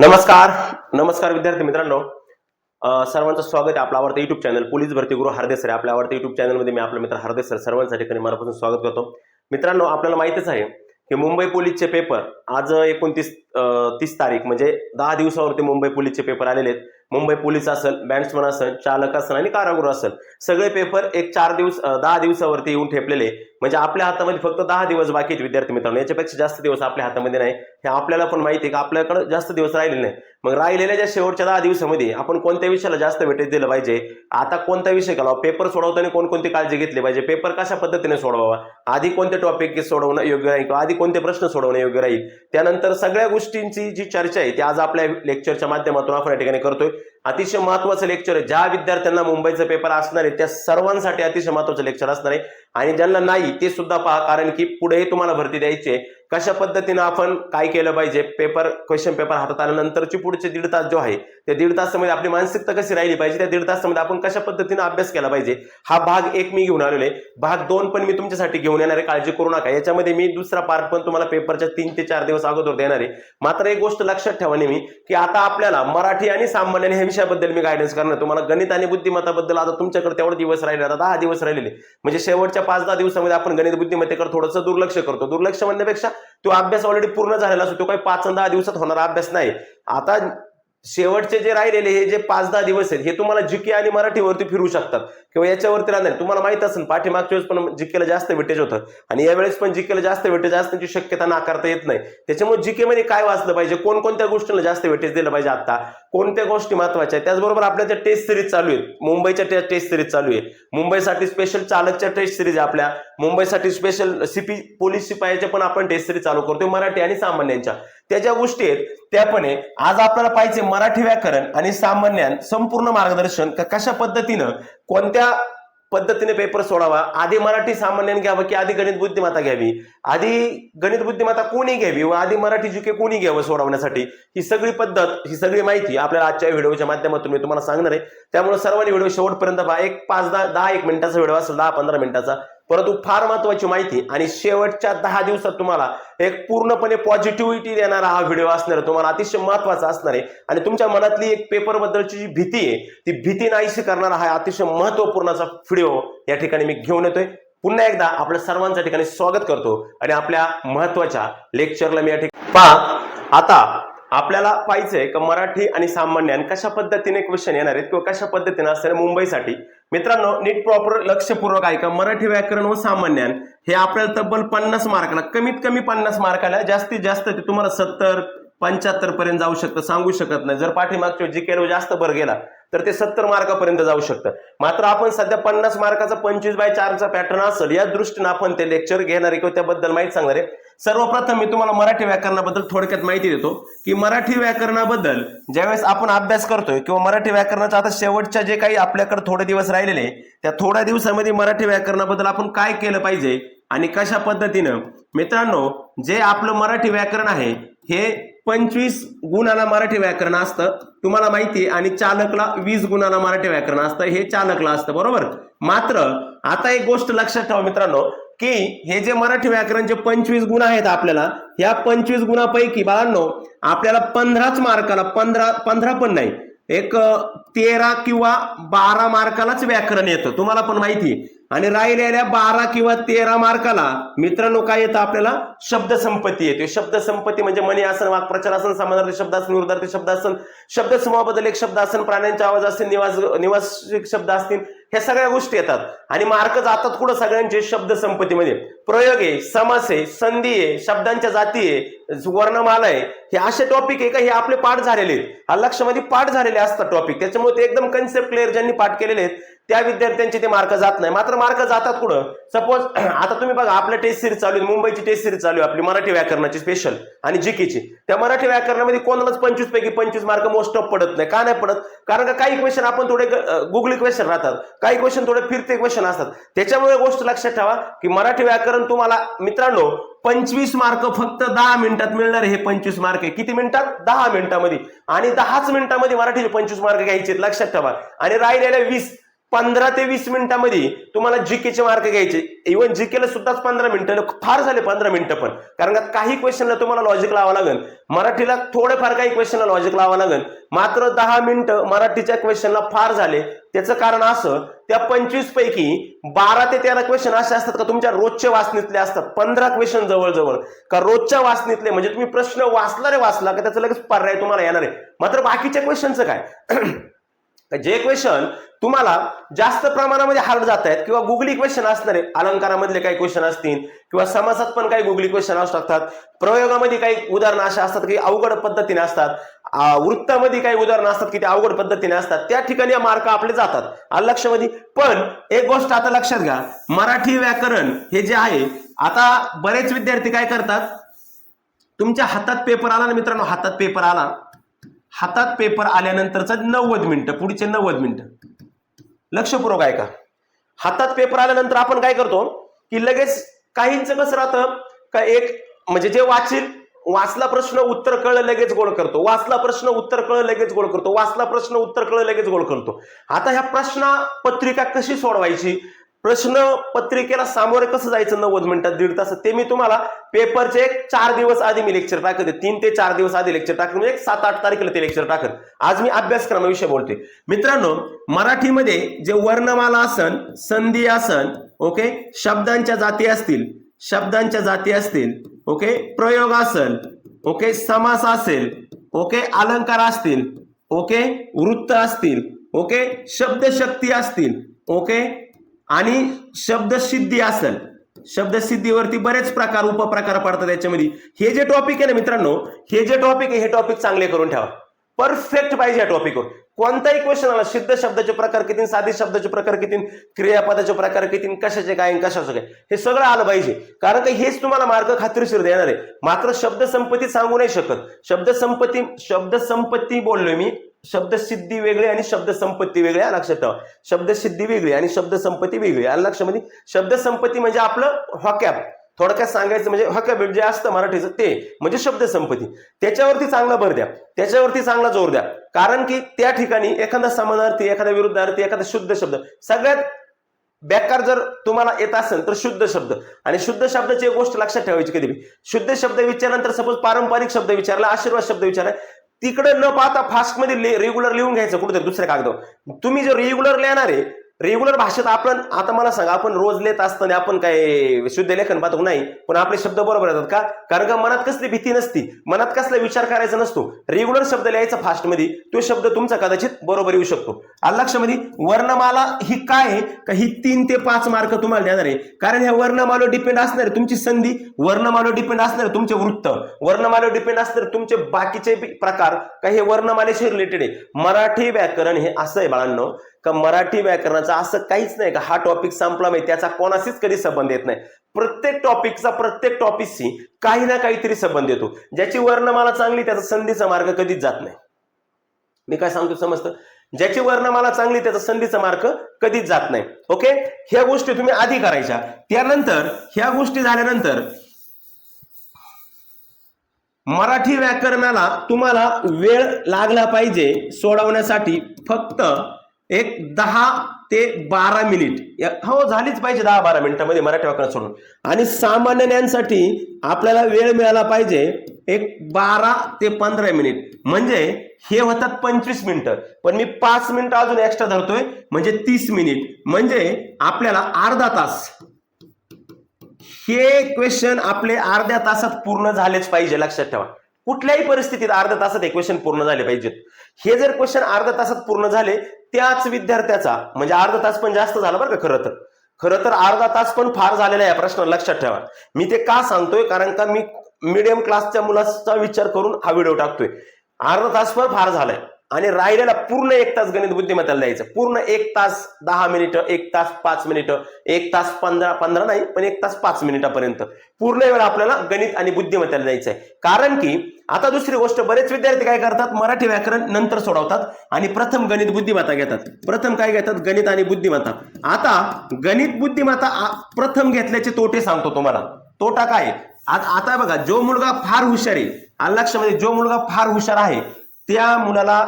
नमस्कार नमस्कार विद्यार्थी मित्रांनो. सर्वांचं स्वागत आहे आपलं आवडतं युट्यूब चॅनल पोलीस भरती गुरु हरदेसर आहे आपल्या आवडत्या युट्यूब चॅनलमध्ये मी आपला मित्र हरदेसर सर्वांसाठी ठिकाणी मनापासून स्वागत करतो. मित्रांनो आपल्याला माहितीच आहे की मुंबई पोलीसचे पेपर आज एकोणतीस तीस तारीख म्हणजे दहा दिवसावरती मुंबई पोलीसचे पेपर आलेले आहेत. मुंबई पोलीस असेल बँड्समन असेल चालक असेल आणि कारागृह असेल. सगळे पेपर एक चार दिवस दहा दिवसावरती येऊन ठेपलेले म्हणजे आपल्या हातामध्ये फक्त दहा दिवस बाकी आहेत विद्यार्थी मित्रांनो. याच्यापेक्षा जास्त दिवस आपल्या हातामध्ये नाही. हे आपल्याला पण माहिती आहे का? आपल्याकडं जास्त दिवस राहिलेले नाही. मग राहिलेल्या ज्या शेवटच्या दहा दिवसामध्ये आपण कोणत्या विषयाला जास्त वेटेज दिलं पाहिजे? आता कोणता विषय घालावा पेपर सोडवताना कोणकोणती काळजी घेतली पाहिजे? पेपर कशा पद्धतीने सोडवावा? आधी कोणते टॉपिक सोडवणं योग्य राहील किंवा आधी कोणते प्रश्न सोडवणं योग्य राहील? त्यानंतर सगळ्या गोष्टींची जी चर्चा आहे ती आज आपल्या लेक्चरच्या माध्यमातून आपण या ठिकाणी करतोय. अतिशय महत्वाचं लेक्चर आहे. ज्या विद्यार्थ्यांना मुंबईचं पेपर असणार आहे त्या सर्वांसाठी अतिशय महत्वाचं लेक्चर असणार आहे. आणि ज्यांना नाही ते सुद्धा पहा. कारण की पुढे तुम्हाला भरती द्यायची आहे. कशा पद्धतीनं आपण काय केलं पाहिजे? पेपर क्वेश्चन पेपर हातात आल्यानंतरची पुढचे दीड तास जो आहे त्या दीड तासामध्ये आपली मानसिकता कशी राहिली पाहिजे? त्या दीड तासामध्ये आपण कशा पद्धतीनं अभ्यास केला पाहिजे? हा भाग एक मी घेऊन आलेलो आहे. भाग दोन पण मी तुमच्यासाठी घेऊन येणार आहे. काळजी करू नका. याच्यामध्ये मी दुसरा पार्ट पण तुम्हाला पेपरच्या तीन ते चार दिवस अगोदर देणार आहे. मात्र एक गोष्ट लक्षात ठेवा नेहमी की आता आपल्याला मराठी आणि सामान्य ह्या विषयाबद्दल मी गायडन्स करणार तुम्हाला गणित आणि बुद्धिमत्ताबद्दल आता तुमच्याकडे तेवढे दिवस राहिले आता दहा दिवस राहिलेले म्हणजे शेवटच्या पाच दहा दिवसामध्ये आपण गणित बुद्धिमत्तेकडे थोडंसं दुर्लक्ष करतो. दुर्लक्ष म्हणण्यापेक्षा तो अभ्यास ऑलरेडी पूर्ण झालेला असतो. तो काही पाच दहा दिवसात होणारा अभ्यास नाही. आता शेवटचे जे राहिलेले हे जे पाच दहा दिवस आहेत हे तुम्हाला जीके आणि मराठीवरती फिरू शकतात. किंवा याच्यावरती राहणार तुम्हाला माहीत असेल पाठीमागच्या वेळेस पण जीकेला जास्त वेटेज होतं. आणि यावेळेस पण जीकेला जास्त वेटेज असण्याची शक्यता नाकारता येत नाही. त्याच्यामुळे जीके मध्ये काय वाचलं पाहिजे? कोणकोणत्या गोष्टीला जास्त वेटेज दिलं पाहिजे आता? कोणत्या गोष्टी महत्त्वाच्या आहेत? त्याचबरोबर आपल्या त्या टेस्ट सिरीज चालू आहेत मुंबईच्या टेस्ट सिरीज चालू आहे मुंबईसाठी स्पेशल चालकच्या टेस्ट सिरीज आपल्या. मुंबईसाठी स्पेशल सीपी पोलीस शिपायाच्या पण आपण टेस्ट सिरीज चालू करतोय मराठी आणि सामान्यांच्या. त्या ज्या गोष्टी आहेत त्या पण आहे. आज आपल्याला पाहिजे मराठी व्याकरण आणि सामान्यान संपूर्ण मार्गदर्शन कशा पद्धतीनं कोणत्या पद्धतीने पेपर सोडावा? आधी मराठी सामान्यान घ्यावं की आधी गणित बुद्धिमत्ता घ्यावी? आधी गणित बुद्धिमत्ता कोणी घ्यावी व आधी मराठी जुके कोणी घ्यावं सोडवण्यासाठी? ही सगळी पद्धत ही सगळी माहिती आपल्याला आजच्या व्हिडिओच्या माध्यमातून मी तुम्हाला सांगणार आहे. त्यामुळे सर्वांनी व्हिडिओ शेवटपर्यंत पहा. एक पाच दहा दहा एक मिनिटाचा व्हिडिओ असेल दहा पंधरा मिनिटाचा. परंतु फार महत्वाची माहिती आणि शेवटच्या दहा दिवसात तुम्हाला एक पूर्णपणे पॉझिटिव्हिटी देणारा हा व्हिडिओ असणार आहे. तुम्हाला अतिशय महत्त्वाचा असणार आहे. आणि तुमच्या मनातली एक पेपर बद्दलची जी भीती आहे ती भीती नाहीशी करणारा हा अतिशय महत्वपूर्णाचा व्हिडिओ या ठिकाणी मी घेऊन येतोय. पुन्हा एकदा आपल्या सर्वांच्या ठिकाणी स्वागत करतो. आणि आपल्या महत्त्वाच्या लेक्चरला मी या ठिकाणी पहा आता आपल्याला पाहिजे का मराठी आणि सामान्यान कशा पद्धतीने क्वेश्चन येणार आहेत किंवा कशा पद्धतीने असणार मुंबईसाठी? मित्रांनो नीट प्रॉपर लक्षपूर्वक ऐका. मराठी व्याकरण व सामान्यान हे आपल्याला तब्बल पन्नास मार्काला कमीत कमी पन्नास मार्काला जास्तीत जास्त ते तुम्हाला सत्तर पंच्याहत्तर पर्यंत जाऊ शकतं सांगू शकत नाही. जर पाठीमागच्या जी जास्त भर गेला तर ते सत्तर मार्कापर्यंत जाऊ शकतं. मात्र आपण सध्या पन्नास मार्काचा पंचवीस बाय चारचा पॅटर्न असेल या दृष्टीने आपण ते लेक्चर घेणार आहे किंवा त्याबद्दल माहिती सांगणार आहे. सर्वप्रथम मी तुम्हाला मराठी व्याकरणाबद्दल थोडक्यात माहिती देतो की मराठी व्याकरणाबद्दल ज्यावेळेस आपण अभ्यास करतोय किंवा मराठी व्याकरणाचा आता शेवटच्या जे काही आपल्याकडे थोडे दिवस राहिलेले त्या थोड्या दिवसामध्ये मराठी व्याकरणाबद्दल आपण काय केलं पाहिजे आणि कशा पद्धतीनं? मित्रांनो जे आपलं मराठी व्याकरण आहे हे पंचवीस गुणाला मराठी व्याकरण असतं. तुम्हाला माहिती आणि चालकला वीस गुणाला मराठी व्याकरण असतं. हे चालकला असतं बरोबर? मात्र आता एक गोष्ट लक्षात ठेवा मित्रांनो की हे जे मराठी व्याकरणचे पंचवीस गुण आहेत आपल्याला या पंचवीस गुणापैकी बाळांनो आपल्याला पंधराच मार्काला पंधरा पंधरा पण नाही एक तेरा किंवा बारा मार्कालाच व्याकरण येतं तुम्हाला पण माहिती आहे. आणि राहिलेल्या बारा किंवा तेरा मार्काला मित्रांनो काय येतं आपल्याला? शब्दसंपत्ती येते. शब्दसंपत्ती म्हणजे मनी आसन वाक्प्रचार आसन समानार्थी शब्द आसन विरुद्धार्थी शब्द आसन शब्द समूहाबद्दल एक शब्द आसन प्राण्यांच्या आवाज असतील निवास निवासिक शब्द असतील ह्या सगळ्या गोष्टी येतात. आणि मार्क जातात कुठं सगळ्यांचे? शब्दसंपत्तीमध्ये प्रयोग आहे समास आहे संधी आहे शब्दांच्या जाती आहे वर्णमाला आहे. हे असे टॉपिक आहे का? हे आपले पाठ झालेले आहेत. हा लक्षामध्ये पाठ झालेले असतात टॉपिक त्याच्यामुळे ते एकदम कन्सेप्ट क्लिअर ज्यांनी पाठ केलेले आहेत त्या विद्यार्थ्यांचे ते मार्क जात नाही. मात्र मार्क जातात कुठं? सपोज आता तुम्ही बघा आपल्या टेस्ट सिरीज चालू आहे. मुंबईची टेस्ट सिरीज चालू आहे आपली मराठी व्याकरणाची स्पेशल आणि जीकेची त्या मराठी व्याकरणामध्ये कोणालाच पंचवीस पैकी पंचवीस मार्क मोस्ट ऑफ पडत नाही. का नाही पडत? कारण का काही क्वेश्चन आपण थोडे गुगली क्वेश्चन राहतात. काही क्वेश्चन थोडे फिरते क्वेश्चन असतात. त्याच्यामुळे गोष्ट लक्षात ठेवा की मराठी व्याकरण तुम्हाला मित्रांनो पंचवीस मार्क फक्त दहा मिनिटात मिळणार हे पंचवीस मार्क आहे. किती मिनिटात? दहा मिनिटामध्ये. आणि दहाच मिनिटामध्ये मराठीचे पंचवीस मार्क घ्यायचे लक्षात ठेवा. आणि राहिलेल्या वीस पंधरा ते वीस मिनिटांमध्ये तुम्हाला जीकेचे मार्क घ्यायचे. इव्हन जीकेला सुद्धाच पंधरा मिनिटं फार झाले पंधरा मिनिटं पण. कारण का काही क्वेश्चनला तुम्हाला लॉजिक लावावं लागेल. मराठीला थोडेफार काही क्वेश्चनला लॉजिक लावा लागेल. मात्र दहा मिनिटं मराठीच्या क्वेश्चनला फार झाले. त्याचं कारण असं त्या पंचवीस पैकी बारा ते तेरा क्वेश्चन असे असतात का तुमच्या रोजच्या वाचनीतले असतात. पंधरा क्वेश्चन जवळजवळ. का रोजच्या वाचनीतले म्हणजे तुम्ही प्रश्न वाचला रे वाचला का त्याचा लगेच पर्याय तुम्हाला येणार आहे. मात्र बाकीच्या क्वेश्चनचं काय? जे क्वेश्चन तुम्हाला जास्त प्रमाणामध्ये हार्ड जात आहेत किंवा गुगली क्वेश्चन असणार आहे अलंकारामधले काही क्वेश्चन असतील किंवा समासात पण काही गुगली क्वेश्चन असू शकतात प्रयोगामध्ये काही उदाहरणं अशा असतात की अवघड पद्धतीने असतात वृत्तामध्ये काही उदाहरणं असतात की ते अवघड पद्धतीने असतात त्या ठिकाणी मार्क आपले जातात आलं लक्षामध्ये पण एक गोष्ट आता लक्षात घ्या मराठी व्याकरण हे जे आहे आता बरेच विद्यार्थी काय करतात? तुमच्या हातात पेपर आला ना मित्रांनो हातात पेपर आला. हातात पेपर आल्यानंतरचा नव्वद मिनिटं पुढचे नव्वद मिनिटं. लक्षपूर्वक आहे का हातात पेपर आल्यानंतर आपण काय करतो की लगेच काहींचं कसं राहतं का एक म्हणजे जे वाचील वाचला प्रश्न उत्तर कळलं लगेच गोळ करतो. वाचला प्रश्न उत्तर कळलं लगेच गोळ करतो. वाचला प्रश्न उत्तर कळलं लगेच गोळ करतो. आता ह्या प्रश्न पत्रिका कशी सोडवायची? प्रश्न पत्रिकेला सामोरे कसं जायचं नव्वद मिनिटात दीड तास ते मी तुम्हाला पेपरचे एक चार दिवस आधी मी लेक्चर टाकत तीन ते चार दिवस आधी लेक्चर टाकत म्हणजे एक सात आठ तारखेला ते लेक्चर टाकत आज मी अभ्यासक्रमाविषयी बोलते मित्रांनो मराठीमध्ये जे वर्णमाला आसन संधी आसन ओके शब्दांच्या जाती असतील शब्दांच्या जाती असतील ओके प्रयोग असेल ओके समास असेल ओके अलंकार असतील ओके वृत्त असतील ओके शब्दशक्ती असतील ओके आणि शब्दसिद्धी असेल शब्दसिद्धीवरती बरेच प्रकार उपप्रकार पडतात याच्यामध्ये. हे जे टॉपिक आहे ना मित्रांनो हे जे टॉपिक आहे हे टॉपिक चांगले करून ठेवा. परफेक्ट पाहिजे या टॉपिकवर कोणताही क्वेश्चन आला सिद्ध शब्दाचे प्रकार किती साधी शब्दाचे प्रकार किती क्रियापदाचे प्रकार किती कशाचे काय कशाचं काय हे सगळं आलं पाहिजे. कारण का हेच तुम्हाला मार्ग खात्रीशीर देणार आहे. मात्र शब्दसंपत्ती सांगू नाही शकत. शब्दसंपत्ती शब्दसंपत्ती शब्द संपत्ती बोललोय मी. शब्दसिद्धी वेगळी आणि शब्द संपत्ती वेगळी लक्षात ठेवा. शब्दसिद्धी वेगळी आणि शब्दसंपत्ती वेगळी आणि लक्षामध्ये. शब्दसंपत्ती म्हणजे आपलं हॉकॅप थोडक्यात सांगायचं म्हणजे हॉकॅप म्हणजे जे असतं मराठीचं ते. म्हणजे शब्दसंपत्ती त्याच्यावरती चांगला भर द्या. त्याच्यावरती चांगला जोर द्या. कारण की त्या ठिकाणी एखादा समानार्थी एखादा विरुद्धार्थी एखादा शुद्ध शब्द. सगळ्यात बेकार जर तुम्हाला येत असेल तर शुद्ध शब्द. आणि शुद्ध शब्दाची एक गोष्ट लक्षात ठेवायची कधी शुद्ध शब्द विचारल्यानंतर सपोज पारंपरिक शब्द विचारला आशीर्वाद शब्द विचारला तिकडे न पाहता फास्टमध्ये रेग्युलर लिहून घ्यायचं कुठेतरी दुसऱ्या कागदावर. तुम्ही जर रेग्युलर लिहिणार आहे रेग्युलर भाषेत आपण आता मला सांगा आपण रोज लिहित असताना आपण काय शुद्ध लेखन पाहतो नाही पण आपले शब्द बरोबर येतात का? कारण का मनात कसली भीती नसती मनात कसला विचार करायचा नसतो. रेग्युलर शब्द लिहायचा फास्टमध्ये तो शब्द तुमचा कदाचित बरोबर येऊ शकतो. आलं लक्षामध्ये? वर्णमाला ही काय आहे? का ही तीन ते पाच मार्क तुम्हाला देणार आहे? कारण ह्या वर्णमाला डिपेंड असणार तुमची संधी वर्णमालो डिपेंड असणार तुमचे वृत्त वर्णमालो डिपेंड असणार तुमचे बाकीचे प्रकार का हे वर्णमालेशी रिलेटेड आहे? मराठी व्याकरण हे असं आहे बाळांनो का मराठी व्याकरणाचा असं काहीच नाही का हा टॉपिक संपला नाही त्याचा कोणाशीच कधी संबंध येत नाही. प्रत्येक टॉपिकचा प्रत्येक टॉपिकशी काही ना काहीतरी संबंध येतो. ज्याची वर्णमाला चांगली त्याचा संधीचा मार्ग कधीच जात नाही. मी काय सांगतो समजतं ज्याची वर्णमाला चांगली त्याचा संधीचा मार्ग कधीच जात नाही. ओके ह्या गोष्टी तुम्ही आधी करायच्या. त्यानंतर ह्या गोष्टी झाल्यानंतर मराठी व्याकरणाला तुम्हाला वेळ लागला पाहिजे सोडवण्यासाठी फक्त एक दहा ते बारा मिनिट. हो झालीच पाहिजे दहा बारा मिनिटामध्ये मराठी व्याकरण सोडून. आणि सामान्य ज्ञानसाठी आपल्याला वेळ मिळाला पाहिजे एक बारा ते पंधरा मिनिट. म्हणजे हे होतात पंचवीस मिनिटं. पण मी पाच मिनिटं अजून एक्स्ट्रा धरतोय. म्हणजे तीस मिनिट. म्हणजे आपल्याला अर्धा तास. हे क्वेश्चन आपले अर्ध्या तासात पूर्ण झालेच पाहिजे. लक्षात ठेवा. कुठल्याही परिस्थितीत अर्ध्या तासात हे क्वेश्चन पूर्ण झाले पाहिजेत. हे जर क्वेश्चन अर्ध्या तासात पूर्ण झाले त्याच विद्यार्थ्याचा म्हणजे अर्धा तास पण जास्त झाला बरं का खरं तर. खरं तर अर्धा तास पण फार झालेला आहे या प्रश्न लक्षात ठेवा. मी ते का सांगतोय? कारण का मी मिडियम क्लासच्या मुलाचा विचार करून हा व्हिडिओ टाकतोय. अर्धा तास पण फार झालाय. आणि राहिलेला पूर्ण एक तास गणित बुद्धिमत्ताला द्यायचं. पूर्ण एक तास दहा मिनिटं एक तास पाच मिनिटं एक तास पंधरा पंधरा नाही पण एक तास पाच मिनिटापर्यंत. पूर्ण वेळ आपल्याला गणित आणि बुद्धिमत्ताला द्यायचं आहे कारण की आता दुसरी गोष्ट बरेच विद्यार्थी काय करतात? मराठी व्याकरण नंतर सोडवतात आणि प्रथम गणित बुद्धिमत्ता घेतात. प्रथम काय घेतात? गणित आणि बुद्धिमत्ता. आता गणित बुद्धिमत्ता प्रथम घेतल्याचे तोटे सांगतो तुम्हाला. तोटा काय? आहे? आता बघा जो मुलगा फार हुशार आहे लक्षामध्ये जो मुलगा फार हुशार आहे त्या मुलाला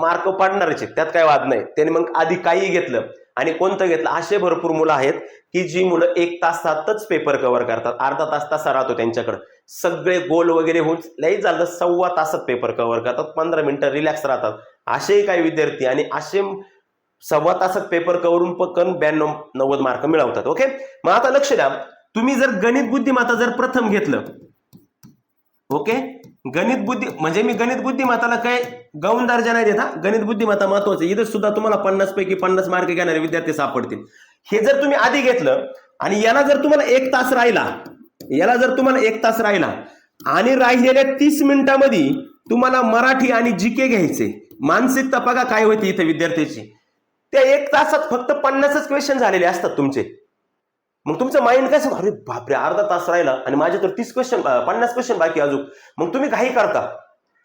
मार्क पाडणारच आहेत त्यात काय वाद नाही. त्याने मग आधी काही घेतलं आणि कोणतं घेतलं? असे भरपूर मुलं आहेत की जी मुलं एक तासातच पेपर कव्हर करतात. अर्धा तास तासा राहतो त्यांच्याकडं. सगळे गोल वगैरे होऊन लई झालं सव्वा तासात पेपर कव्हर करतात पंधरा मिनिटं रिलॅक्स राहतात. असेही काही विद्यार्थी आणि असे सव्वा तासात पेपर कवरून पकन ब्याण्णव नव्वद मार्क मिळवतात. ओके मग आता लक्ष द्या. तुम्ही जर गणित बुद्धिमत्ता जर प्रथम घेतलं ओके गणित बुद्धी म्हणजे मी गणित बुद्धिमत्ताला काय गौण दर्जा नाही देत हा. गणित बुद्धिमत्ता महत्वाचं इथं सुद्धा तुम्हाला पन्नास पैकी पन्नास मार्क घेणारे विद्यार्थी सापडतील. हे जर तुम्ही आधी घेतलं आणि याला जर तुम्हाला एक तास राहिला याला जर तुम्हाला एक तास राहिला आणि राहिलेल्या तीस मिनिटांमध्ये तुम्हाला मराठी आणि जीके घ्यायचे मानसिकता बघा काय होती इथे विद्यार्थ्याची? त्या एक तासात फक्त पन्नासच क्वेश्चन झालेले असतात तुमचे. मग तुमचं माइंड काय सांग अरे बापरे अर्धा तास राहिला आणि माझे तर तीस क्वेश्चन पन्नास क्वेश्चन बाकी अजून. मग तुम्ही काही करता?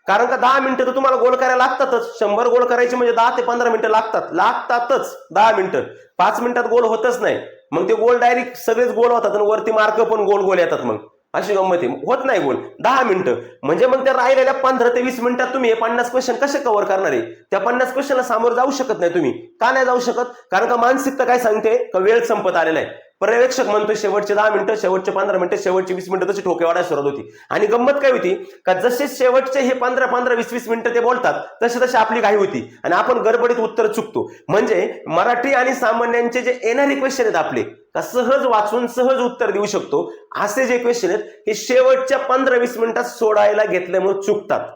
कारण का दहा मिनिटं तर तुम्हाला गोल करायला लागतातच. शंभर गोल करायचे म्हणजे दहा ते पंधरा मिनिटं लागतात. लागतातच दहा मिनिटं पाच मिनिटात गोल होतच नाही. मग ते गोल डायरेक्ट सगळेच गोल होतात आणि वरती मार्क पण गोल गोल येतात मग. अशी गंमत आहे. होत नाही गोल दहा मिनिटं म्हणजे मग त्या राहिलेल्या पंधरा ते वीस मिनिटात तुम्ही हे पन्नास क्वेश्चन कसे कव्हर करणार आहे? त्या पन्नास क्वेश्चनला सामोरं जाऊ शकत नाही तुम्ही. का नाही जाऊ शकत? कारण का मानसिकता काय सांगते? का वेळ संपत आलेला आहे. पर्यवेक्षक म्हणतो शेवटचे दहा मिनिटं शेवटचे पंधरा मिनिटं शेवटचे वीस मिनिटं तशी ठोके वाढायला सुरुवात होती. आणि गंमत काय होती? का जसे शेवटचे हे पंधरा पंधरा वीस वीस मिनिटं ते बोलतात तसे तसे आपली घाई होती. आणि आपण गडबडीत उत्तर चुकतो. म्हणजे मराठी आणि सामान्यांचे जे येणारे क्वेश्चन आहेत आपले का सहज वाचून सहज उत्तर देऊ शकतो. असे जे क्वेश्चन आहेत हे शेवटच्या पंधरा वीस मिनिटात सोडायला घेतल्यामुळे चुकतात.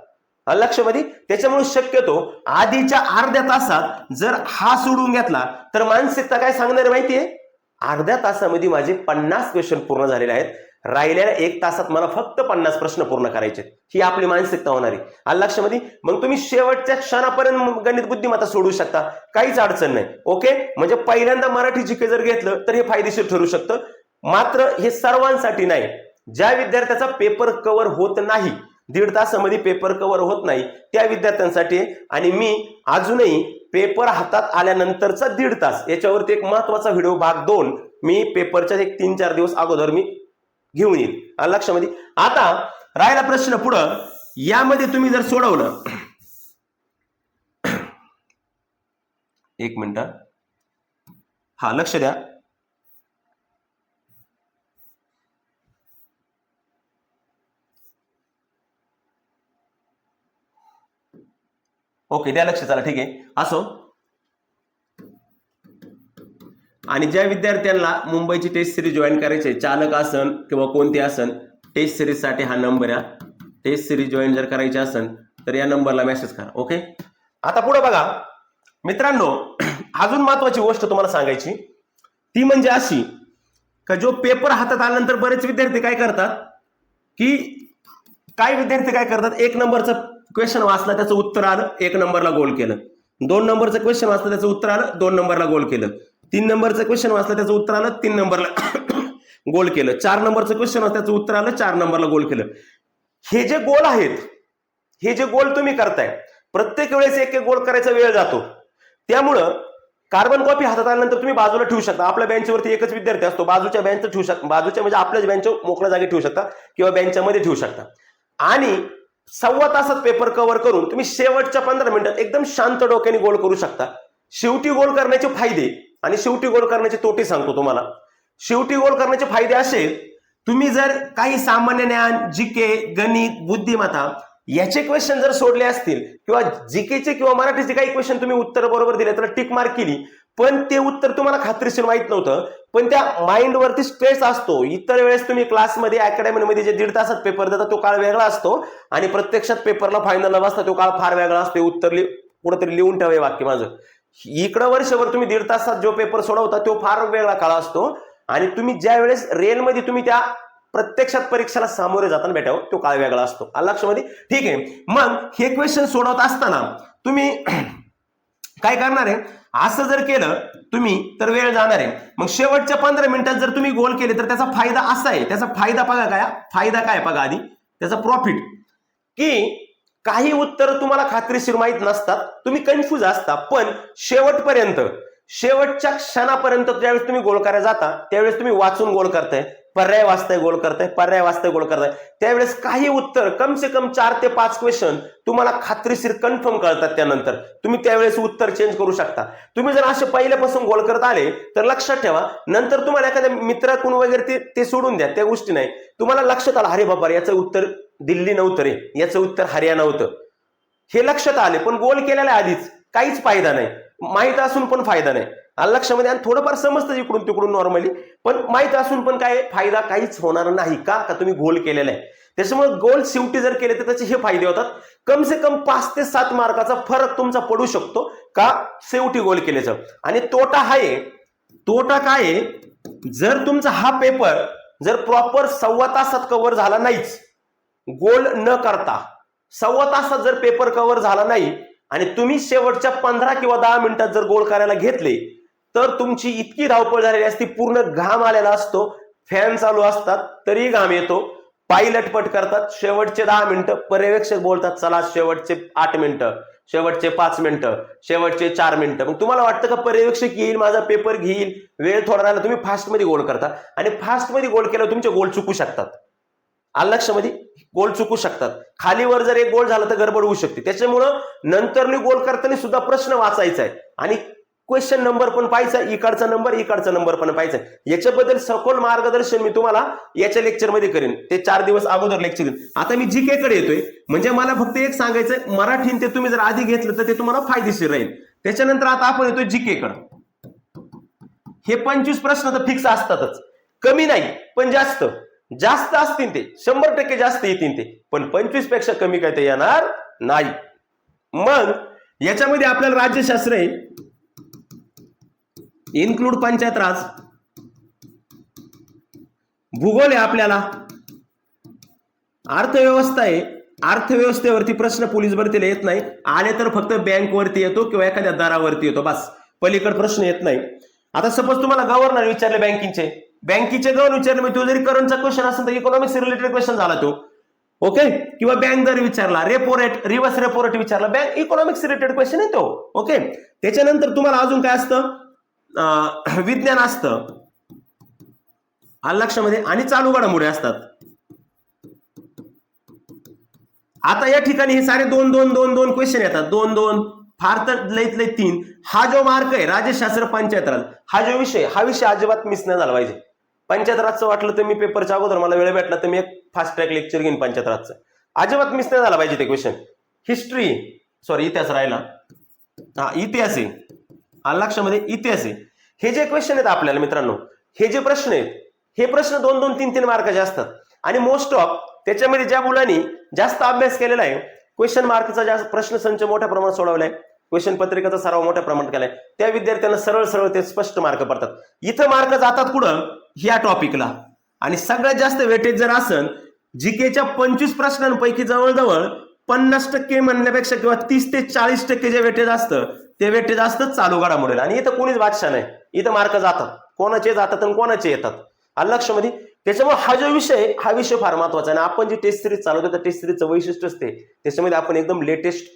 आलं लक्षामध्ये त्याच्यामुळे शक्यतो आधीच्या अर्ध्या तासात जर हा सोडून घेतला तर मानसिकता काय सांगणार माहितीये? अर्ध्या तासामध्ये माझे पन्नास क्वेश्चन पूर्ण झालेले आहेत. राहिलेल्या एक तासात मला फक्त पन्नास प्रश्न पूर्ण करायचे ही आपली मानसिकता होणारी. आलं लक्षामध्ये मग तुम्ही शेवटच्या क्षणापर्यंत गणित बुद्धिमत्ता सोडू शकता. काहीच अडचण नाही. ओके? म्हणजे पहिल्यांदा मराठी जिके जर घेतलं तर हे फायदेशीर ठरू शकतं. मात्र हे सर्वांसाठी नाही. ज्या विद्यार्थ्याचा पेपर कव्हर होत नाही दीड तासामध्ये पेपर कव्हर होत नाही. त्या विद्यार्थ्यांसाठी आणि मी अजूनही पेपर हातात आल्यानंतरचा दीड तास याच्यावरती एक महत्त्वाचा व्हिडिओ भाग दोन मी पेपरच्या एक तीन चार दिवस अगोदर मी घेऊन येईल. लक्षामध्ये आता राहिला प्रश्न पुढं. यामध्ये तुम्ही जर सोडवलं एक मिनिट. हा लक्ष द्या. ओके द्या लक्ष चला ठीक आहे. असो. आणि ज्या विद्यार्थ्यांना मुंबईची टेस्ट सिरीज जॉईन करायची आहे, चालक असन किंवा कोणते असन टेस्ट सिरीजसाठी हा नंबर आहे टेस्ट सिरीज जॉईन जर करायची असन तर या नंबरला मेसेज करा ओके? आता पुढे बघा. मित्रांनो अजून महत्वाची गोष्ट तुम्हाला सांगायची. ती म्हणजे अशी का जो पेपर हातात आल्यानंतर बरेच विद्यार्थी काय करतात? की काही विद्यार्थी काय करतात? एक नंबरचं क्वेश्चन वाचला त्याचं उत्तर आलं एक नंबरला गोल केलं. दोन नंबरचं क्वेश्चन वाचलं त्याचं उत्तर आलं दोन नंबरला गोल केलं. तीन नंबरचं क्वेश्चन वाचलं त्याचं उत्तर आलं तीन नंबरला गोल केलं. चार नंबरचं क्वेश्चन त्याचं उत्तर आलं चार नंबरला गोल केलं. हे जे गोल आहेत हे जे गोल तुम्ही करताय प्रत्येक वेळेस एक एक गोल करायचा वेळ जातो. त्यामुळं कार्बन कॉपी हातात आल्यानंतर तुम्ही बाजूला ठेवू शकता. आपल्या बेंचवरती एकच विद्यार्थी असतो. बाजूच्या बेंच ठेवू शकता बाजूच्या म्हणजे आपल्याच बेंच मोकळ्या जागी ठेवू शकता किंवा बेंचमध्ये ठेवू शकता. आणि सव्वा तासात पेपर कव्हर करून तुम्ही शेवटच्या पंधरा मिनिटात एकदम शांत डोक्याने गोल करू शकता. शेवटी गोल करण्याचे फायदे आणि शेवटी गोल करण्याचे तोटे सांगतो तुम्हाला. शेवटी गोल करण्याचे फायदे असे तुम्ही जर काही सामान्य ज्ञान जीके गणित बुद्धिमत्ता याचे क्वेश्चन जर सोडले असतील किंवा जीकेचे किंवा मराठीचे काही क्वेश्चन तुम्ही उत्तर बरोबर दिले तर टिक मार्क केली पण ते उत्तर तुम्हाला खात्रीशीर माहीत नव्हतं. पण त्या माइंडवरती स्ट्रेस असतो. इतर वेळेस तुम्ही क्लासमध्ये अकॅडमीमध्ये जे दीड तासात पेपर देता तो काळ वेगळा असतो. आणि प्रत्यक्षात पेपरला फायनलला बसता तो काळ फार वेगळा असतो. उत्तर लि कुठंतरी लिहून ठेवावे वाक्य माझं. इकडं वर्षभर तुम्ही दीड तासात जो पेपर सोडवता तो फार वेगळा काळ असतो. आणि तुम्ही ज्या वेळेस रेलमध्ये तुम्ही त्या प्रत्यक्षात परीक्षेला सामोरे जाताना भेटावं तो काळ वेगळा असतो. लक्षामध्ये? ठीक आहे. मग हे क्वेश्चन सोडवत असताना तुम्ही काय करणार आहे? असं जर केलं तुम्ही तर वेळ जाणार आहे. मग शेवटच्या पंधरा मिनिटात जर तुम्ही गोल केले तर त्याचा फायदा असा आहे. त्याचा फायदा बघा काय फायदा काय बघा आधी. त्याचा प्रॉफिट की काही उत्तर तुम्हाला खात्रीशीर माहीत नसतात. तुम्ही कन्फ्यूज असता. पण शेवटपर्यंत शेवटच्या क्षणापर्यंत ज्यावेळेस तुम्ही गोल करायला जाता त्यावेळेस तुम्ही वाचून गोल करताय. पर्याय वाचताय गोल करताय पर्याय वाचताय गोल करताय. त्यावेळेस काही उत्तर कम से कम चार ते पाच क्वेश्चन तुम्हाला खात्रीशीर कन्फर्म कळतात त्यानंतर. तुम्ही त्यावेळेस उत्तर चेंज करू शकता. तुम्ही जर असे पहिल्यापासून गोल करत आले तर लक्षात ठेवा नंतर तुम्हाला एखाद्या मित्राकडून वगैरे ते ते सोडून द्या त्या गोष्टी नाही. तुम्हाला लक्षात आलं अरे बाबा याचं उत्तर दिल्ली नव्हतं रे. याचं उत्तर हरियाणा होतं. हे लक्षात आले पण गोल केलेल्या आधीच काहीच फायदा नाही. माहीत असून पण फायदा नाही. आलं लक्षामध्ये आणि थोडंफार समजतं इकडून तिकडून नॉर्मली पण माहीत असून पण काय फायदा काहीच होणार नाही. का? का तुम्ही गोल केलेला आहे? त्याच्यामुळे गोल शेवटी जर केले तर त्याचे हे फायदे होतात. कम से कम पाच ते सात मार्काचा फरक तुमचा पडू शकतो. का? शेवटी गोल केल्याचं. आणि तोटा हा आहे तोटा काय आहे? जर तुमचा हा पेपर जर प्रॉपर सव्वा तासात कव्हर झाला नाहीच गोल न करता सव्वा तासात जर पेपर कव्हर झाला नाही आणि तुम्ही शेवटच्या पंधरा किंवा दहा मिनिटात जर गोल करायला घेतले तर तुमची इतकी धावपळ झालेली असती पूर्ण घाम आलेला असतो. फॅन चालू असतात तरी घाम येतो. पायी लटपट करतात शेवटचे दहा मिनिटं पर्यवेक्षक बोलतात चला शेवटचे आठ मिनिटं शेवटचे पाच मिनिटं शेवटचे चार मिनिटं. मग तुम्हाला वाटतं का पर्यवेक्षक येईल माझा पेपर घेईल वेळ थोडा राहिला तुम्ही फास्टमध्ये गोल करता. आणि फास्टमध्ये गोल केल्यावर तुमचे गोल चुकू शकतात. आलक्षमध्ये गोल चुकू शकतात. खालीवर जर एक गोल झाला तर गडबड होऊ शकते. त्याच्यामुळं नंतरनी गोल करताना सुद्धा प्रश्न वाचायचा आहे. आणि क्वेश्चन नंबर पण पाहायचा इकडचा नंबर इकडचा नंबर पण पाहायचा याच्याबद्दल सखोल मार्गदर्शन मी तुम्हाला याच्या लेक्चरमध्ये करेन. ते चार दिवस अगोदर लेक्चर देईन. आता मी जी कडे येतोय. म्हणजे मला फक्त एक सांगायचं मराठीन ते तुम्ही जर आधी घेतलं तर ते तुम्हाला फायदेशीर राहील. त्याच्यानंतर आता आपण येतोय जी कडे. हे पंचवीस प्रश्न तर फिक्स असतातच. कमी नाही पण जास्त. जास्त असतील ते. शंभर टक्के जास्त येतील ते. पण पंचवीसपेक्षा कमी काय ते येणार नाही. मग याच्यामध्ये आपल्याला राज्यशास्त्र आहे. इन्क्लूड पंचायत राज. भूगोल आहे आपल्याला. अर्थव्यवस्था आहे. अर्थव्यवस्थेवरती प्रश्न पोलीस भरतीला येत नाही. आले तर फक्त बँकवरती येतो किंवा एखाद्या दरावरती येतो. बस. पलीकड प्रश्न येत नाही. आता सपोज तुम्हाला गव्हर्नर विचारले बँकिंगचे. बँकेचे गव्हर्नर विचारले मी तो जरी करंटचा क्वेश्चन असेल तर इकॉनॉमिक्स रिलेटेड क्वेश्चन झाला तो. ओके किंवा बँक दर विचारला repo rate reverse repo rate विचारला बँक इकॉनॉमिक्स रिलेटेड क्वेश्चन येतो ओके त्याच्यानंतर तुम्हाला अजून काय असतं? विज्ञान असतं. आलं लक्षामध्ये? आणि चालू घडामोडी असतात. आता या ठिकाणी हे सारे दोन दोन दोन दोन क्वेश्चन येतात. दोन दोन फार तर लईत लई तीन. हा जो मार्क आहे राज्यशास्त्र पंचायतराज हा जो विषय हा विषय अजिबात मिस नाही झाला पाहिजे. पंचायतराजचं वाटलं तर मी पेपरच्या अगोदर मला वेळ भेटला तर मी एक फास्ट ट्रॅक लेक्चर घेईन पंचायतराजचं अजिबात मिस नाही झाला पाहिजे ते क्वेश्चन हिस्ट्री सॉरी इतिहास राहिला. हा इतिहास आहे. लक्षामध्ये इतिहास आहे. हे जे क्वेश्चन आहेत आपल्याला मित्रांनो हे जे प्रश्न आहेत हे प्रश्न दोन दोन तीन तीन मार्काचे असतात. आणि मोस्ट ऑफ त्याच्यामध्ये ज्या मुलांनी जास्त अभ्यास केलेला आहे क्वेश्चन मार्कचा जास्त प्रश्न संच मोठ्या प्रमाणात सोडवलाय क्वेश्चन पत्रिकेचा सराव मोठ्या प्रमाणात केलाय. त्या विद्यार्थ्यांना सरळ सरळ ते स्पष्ट मार्क पडतात. इथं मार्क जातात कुठं? ह्या टॉपिकला आणि सगळ्यात जास्त वेटेज जर असेल जीकेच्या पंचवीस प्रश्नांपैकी जवळजवळ पन्नास टक्के म्हणण्यापेक्षा किंवा तीस ते चाळीस टक्के जे वेटेज असतं ते वेटेज असतं चालू घडामोडीला आणि इथं कोणीच बादशाह नाही. इथं मार्क जातात. कोणाचे जातात आणि कोणाचे येतात. आलं लक्षामध्ये त्याच्यामुळे हा जो विषय हा विषय फार महत्त्वाचा आहे. आणि आपण जी टेस्ट सिरीज चालवतो त्या टेस्ट सिरीजचं वैशिष्ट्य असते. त्याच्यामध्ये आपण एकदम लेटेस्ट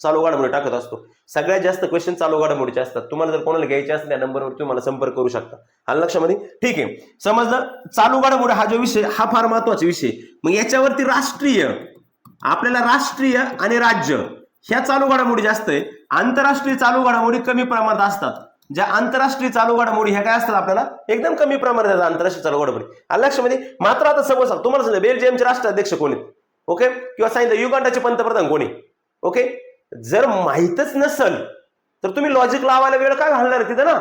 चालू घडामोडी टाकत असतो. सगळ्यात जास्त क्वेश्चन चालू घडामोडीचे असतात. तुम्हाला जर कोणाला घ्यायचे असेल त्या नंबरवर तुम्हाला संपर्क करू शकता. आलं लक्षामध्ये ठीक आहे. समजलं? चालू घडामोडी हा जो विषय हा फार महत्त्वाचा विषय मग याच्यावरती राष्ट्रीय आपल्याला राष्ट्रीय आणि राज्य ह्या चालू घडामोडी जास्त आहे. आंतरराष्ट्रीय चालू घडामोडी कमी प्रमाणात असतात. ज्या आंतरराष्ट्रीय चालू घडामोडी ह्या काय असतात आपल्याला? एकदम कमी प्रमाणात आहेत आंतरराष्ट्रीय चालू घडामोडी. लक्षामध्ये म्हणजे मात्र आता समज तुम्हाला सांगितलं बेल्जियमचे राष्ट्राध्यक्ष कोणी ओके? किंवा सांगितलं युगांडाचे पंतप्रधान कोणी ओके? जर माहीतच नसल तर तुम्ही लॉजिक लावायला वेळ काय घालणार तिथं ना?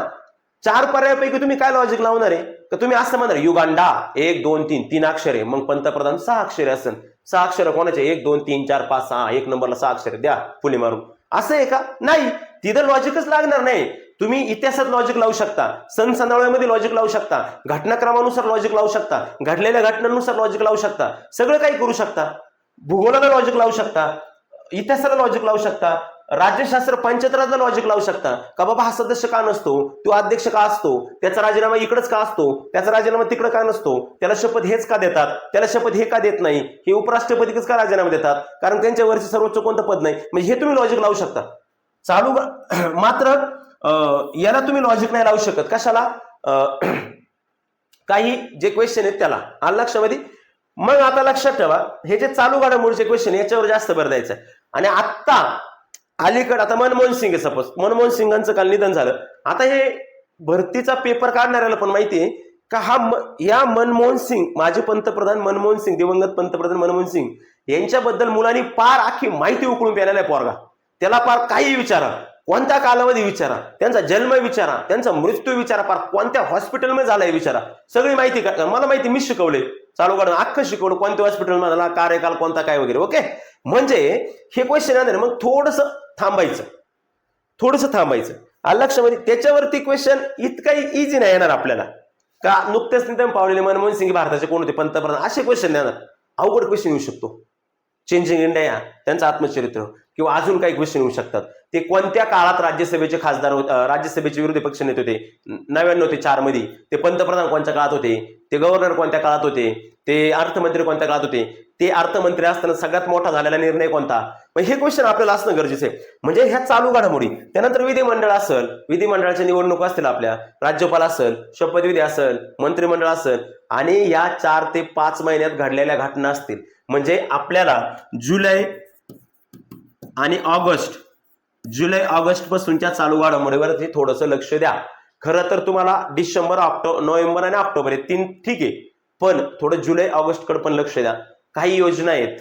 चार पर्यायापैकी तुम्ही काय लॉजिक लावणार आहे? तर तुम्ही असं म्हणणार युगांडा एक दोन तीन तीन अक्षरे मग पंतप्रधान सहा अक्षरे असेल सहा अक्षर कोणाचे? एक दोन तीन चार पाच सहा. एक नंबरला सहा अक्षर द्या पुणे मारून. असं आहे का? नाही. तिथं लॉजिकच लागणार नाही. तुम्ही इतिहासात लॉजिक लावू शकता. सण सणावळ्यामध्ये लॉजिक लावू शकता. घटनाक्रमानुसार लॉजिक लावू शकता. घडलेल्या घटनांनुसार लॉजिक लावू शकता. सगळं काही करू शकता. भूगोलाला लॉजिक लावू शकता. इतिहासाला लॉजिक लावू शकता. राज्यशास्त्र पंचत्राला लॉजिक लावू शकता. का बाबा हा सदस्य का नसतो? तो अध्यक्ष का असतो? त्याचा राजीनामा इकडेच का असतो? त्याचा राजीनामा तिकडे का नसतो? त्याला शपथ हेच का देतात? त्याला शपथ हे का देत नाही? हे उपराष्ट्रपतीच का राजीनामा देतात? कारण त्यांच्यावरचे सर्वोच्च कोणतं पद नाही? म्हणजे हे तुम्ही लॉजिक लावू शकता. चालू मात्र अं, याला तुम्ही लॉजिक नाही लावू शकत. कशाला? अं, काही जे क्वेश्चन आहेत त्याला. आल लक्षामध्ये? मग आता लक्षात ठेवा. हे जे चालू घडामोडीचे क्वेश्चन याच्यावर जास्त भर द्यायचं आहे. आणि आत्ता अलीकडे आता मनमोहन सिंग आहे सपोज मनमोहन सिंगांचं काल निधन झालं. आता हे भरतीचा पेपर काढणाऱ्याला पण माहिती आहे का हा म- या मनमोहन सिंग माजी पंतप्रधान मनमोहन सिंग दिवंगत पंतप्रधान मनमोहन सिंग यांच्याबद्दल मुलांनी पार आखी माहिती उकळून प्यायला आहे पोरगा. त्याला पार काही विचारा. कोणत्या कालावधी विचारा. त्यांचा जन्म विचारा. त्यांचा मृत्यू विचारा. पार कोणत्या हॉस्पिटलमध्ये झालाय विचारा. सगळी माहिती का मला माहिती मी शिकवले. चालू काढून अख्खं शिकवलं. कोणत्या हॉस्पिटल झाला कार्यकाल कोणता काय वगैरे ओके म्हणजे हे क्वेश्चन आहे मग थोडस थांबायचं. थोडस थांबायचं. आलं लक्षामध्ये त्याच्यावरती क्वेश्चन इतकाही इझी नाही येणार आपल्याला. का नुकतेच निधन पावलेले मनमोहन सिंग भारताचे कोण होते? पंतप्रधान. असे क्वेश्चन येणार. अवघड क्वेश्चन येऊ शकतो. चेंजिंग इंडिया त्यांचं आत्मचरित्र. किंवा अजून काही क्वेश्चन येऊ शकतात. ते कोणत्या काळात राज्यसभेचे खासदार होते राज्यसभेचे विरोधी पक्ष नेते होते? नव्याण्णव ते चारमध्ये. ते पंतप्रधान कोणत्या काळात होते? ते गव्हर्नर कोणत्या काळात होते? ते अर्थमंत्री कोणत्या काळात होते? ते अर्थमंत्री असताना सगळ्यात मोठा झालेला निर्णय कोणता? मग हे क्वेश्चन आपल्याला असणं गरजेचं आहे. म्हणजे ह्या चालू घडामोडी. त्यानंतर विधिमंडळ असेल विधिमंडळाच्या निवडणूक असतील आपल्या. राज्यपाल असेल शपथविधी असेल मंत्रिमंडळ असेल आणि या चार ते पाच महिन्यात घडलेल्या घटना असतील. म्हणजे आपल्याला जुलै आणि ऑगस्ट जुलै ऑगस्ट पासूनच्या चालू घडामोडीवरती थोडंसं लक्ष द्या. खरं तर तुम्हाला डिसेंबर ऑक्टो नोव्हेंबर आणि ऑक्टोबर हे तीन ठीक आहे. पण थोडं जुलै ऑगस्टकडे पण लक्ष द्या. काही योजना आहेत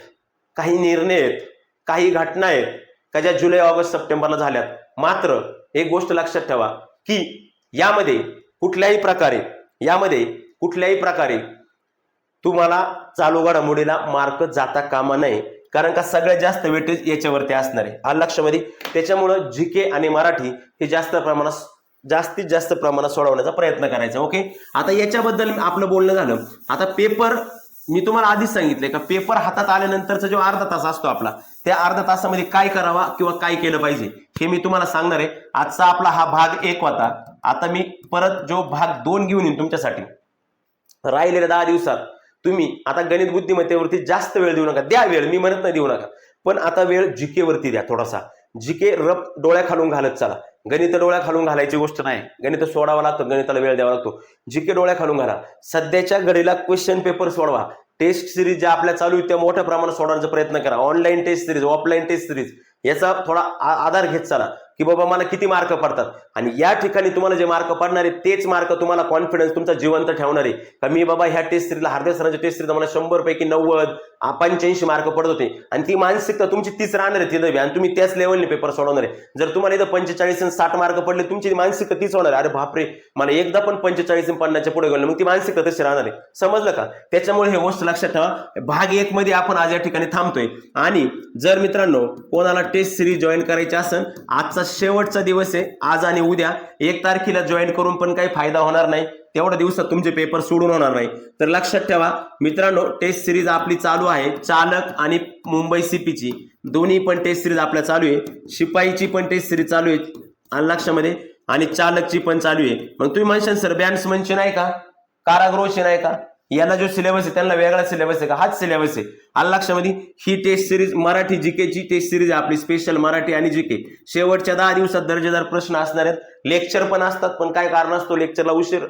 काही निर्णय आहेत काही घटना आहेत का ज्या जुलै ऑगस्ट सप्टेंबरला झाल्यात. मात्र एक गोष्ट लक्षात ठेवा की यामध्ये कुठल्याही प्रकारे यामध्ये कुठल्याही प्रकारे तुम्हाला चालू घडामोडीला मार्क जाता कामा नये. कारण का सगळ्यात जास्त वेटेज याच्यावरती असणार आहे. हा लक्षामध्ये त्याच्यामुळं जी के आणि मराठी हे जास्त प्रमाणात जास्तीत जास्त प्रमाणात सोडवण्याचा प्रयत्न करायचा ओके? आता याच्याबद्दल आपलं बोलणं झालं. आता पेपर मी तुम्हाला आधीच सांगितलंय का पेपर हातात आल्यानंतरचा जो अर्धा तास असतो आपला त्या अर्धा तासामध्ये काय करावा किंवा काय केलं पाहिजे हे मी तुम्हाला सांगणार आहे. आजचा आपला हा भाग एक होता. आता मी परत जो भाग दोन घेऊन येईन तुमच्यासाठी. राहिलेल्या दहा दिवसात तुम्ही आता गणित बुद्धिमत्तेवरती जास्त वेळ देऊ नका. द्या वेळ मी म्हणत नाही देऊ नका. पण आता वेळ जिकेवरती द्या थोडासा. जी के रप डोळ्या खालून घालत चला. गणित डोळ्या खालून घालायची गोष्ट नाही. गणित सोडावं लागतं गणिताला वेळ द्यावा लागतो. जी के डोळ्या खालून घाला. सध्याच्या घडीला क्वेश्चन पेपर सोडवा. टेस्ट सिरीज ज्या आपल्या चालू आहेत त्या मोठ्या प्रमाणात सोडवण्याचा प्रयत्न करा. Online test series offline test series याचा थोडा आ- आधार घेत चला. की बाबा मला किती मार्क पडतात? आणि या ठिकाणी तुम्हाला जे मार्क पडणार आहे तेच मार्क तुम्हाला कॉन्फिडन्स तुमचा जिवंत ठेवणार आहे. का मी बाबा ह्या टेस्ट सिरीजला हार्दे सरांच्या टेस्ट सिरीजला मला शंभर पैकी नव्वद पंच्याऐंशी मार्क पडत होते. आणि ती मानसिकता तुमची तीच राहणार आहे तिथे आणि तुम्ही त्याच लेवलने पेपर सोडवणार आहे. जर तुम्हाला इथं पंचेचाळीस आणि साठ मार्क पडले तुमची मानसिकता तीच होणार आहे. अरे बापरे मला एकदा पण पंचेचाळीस आणि पन्नासच्या पुढे गेलो मग ती मानसिकता तशी राहणार आहे. समजलं का? त्याच्यामुळे हे गोष्ट लक्षात ठेवा. भाग एक मध्ये आपण आज या ठिकाणी थांबतोय. आणि जर मित्रांनो कोणाला टेस्ट सिरीज जॉईन करायची असेल आजचा शेवटचा दिवस आहे. आज आणि उद्या एक तारखेला जॉईन करून पण काही फायदा होणार नाही. तेवढ्या दिवसात तुमचे पेपर सोडून होणार नाही. तर लक्षात ठेवा मित्रांनो टेस्ट सिरीज आपली चालू आहे. चालक आणि मुंबई सीपीची दोन्ही पण टेस्ट सिरीज आपल्या चालू आहे. शिपाईची पण टेस्ट सिरीज चालू आहे. आणि लक्षामध्ये आणि चालकची पण चालू आहे. मग तुम्ही म्हणशाल सर बॅट्समनची नाही का? कारागृहची नाही का? याला जो सिलेबस आहे त्यांना वेगळा सिलेबस आहे का? हाच सिलेबस आहे. आलं लक्षामध्ये ही टेस्ट सिरीज मराठी जीकेची टेस्ट सिरीज आहे आपली स्पेशल मराठी आणि जीके शेवटच्या दहा दिवसात दर्जेदार प्रश्न असणार आहेत. लेक्चर पण असतात पण काय कारण असतो? लेक्चरला उशीर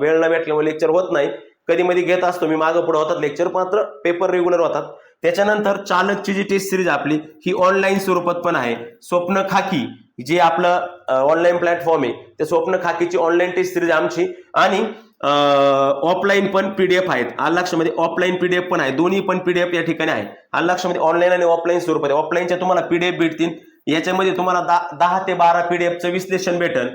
वेळ न भेटल्यामुळे लेक्चर होत नाही. कधी मध्ये घेत असतो मी मागं पुढे होतात. लेक्चर मात्र पेपर रेग्युलर होतात. त्याच्यानंतर चालकची जी टेस्ट सिरीज आपली ही ऑनलाईन स्वरूपात पण आहे. स्वप्न खाकी जे आपलं ऑनलाईन प्लॅटफॉर्म आहे त्या स्वप्न खाकीची ऑनलाईन टेस्ट सिरीज आमची. आणि ऑफलाईन पण पीडीएफ आहेत. आलक्षमध्ये ऑफलाईन पी डी पीडीएफ पण आहे. दोन्ही पण पीडीएफ या ठिकाणी आहे. आलक्षमध्ये ऑनलाईन आणि ऑफलाईन स्वरूपात आहे. ऑफलाईनच्या तुम्हाला पीडीएफ भेटतील. याच्यामध्ये तुम्हाला दहा दहा ते बारा पीडीएफचं विश्लेषण भेटल.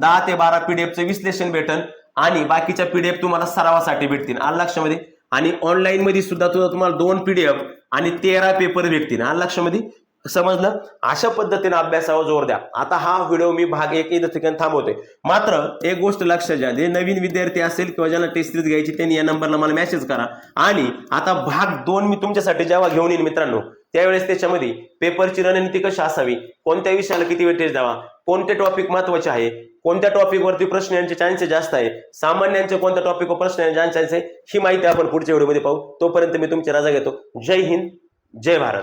दहा ते बारा पीडीएफचं विश्लेषण भेटल. आणि बाकीच्या पीडीएफ तुम्हाला सरावासाठी भेटतील. आलक्षमध्ये आणि ऑनलाईनमध्ये सुद्धा तुम्हाला दोन पीडीएफ आणि तेरा पेपर भेटतील. आलक्षमध्ये समजलं? अशा पद्धतीने अभ्यासावर जोर द्या. आता हा व्हिडिओ मी भाग एक ठिकाणी थांबवतोय. मात्र एक गोष्ट लक्षात घ्या. जे नवीन विद्यार्थी असेल किंवा ज्यांना टेस्ट सिरीज घ्यायची त्यांनी या नंबरला मला मेसेज करा. आणि आता भाग दोन मी तुमच्यासाठी जेव्हा घेऊन येईन मित्रांनो त्यावेळेस त्याच्यामध्ये पेपरची रणनीती कशी असावी? कोणत्या विषयाला किती वेटेज द्यावा? कोणते टॉपिक महत्त्वाचे आहे? कोणत्या टॉपिकवरती प्रश्न यांचे चान्सेस जास्त आहे? सामान्यांचे कोणत्या टॉपिकवर प्रश्न यांचे चान्सेस आहे? ही माहिती आपण पुढच्या व्हिडिओमध्ये पाहू. तोपर्यंत मी तुमची रजा घेतो. जय हिंद जय भारत.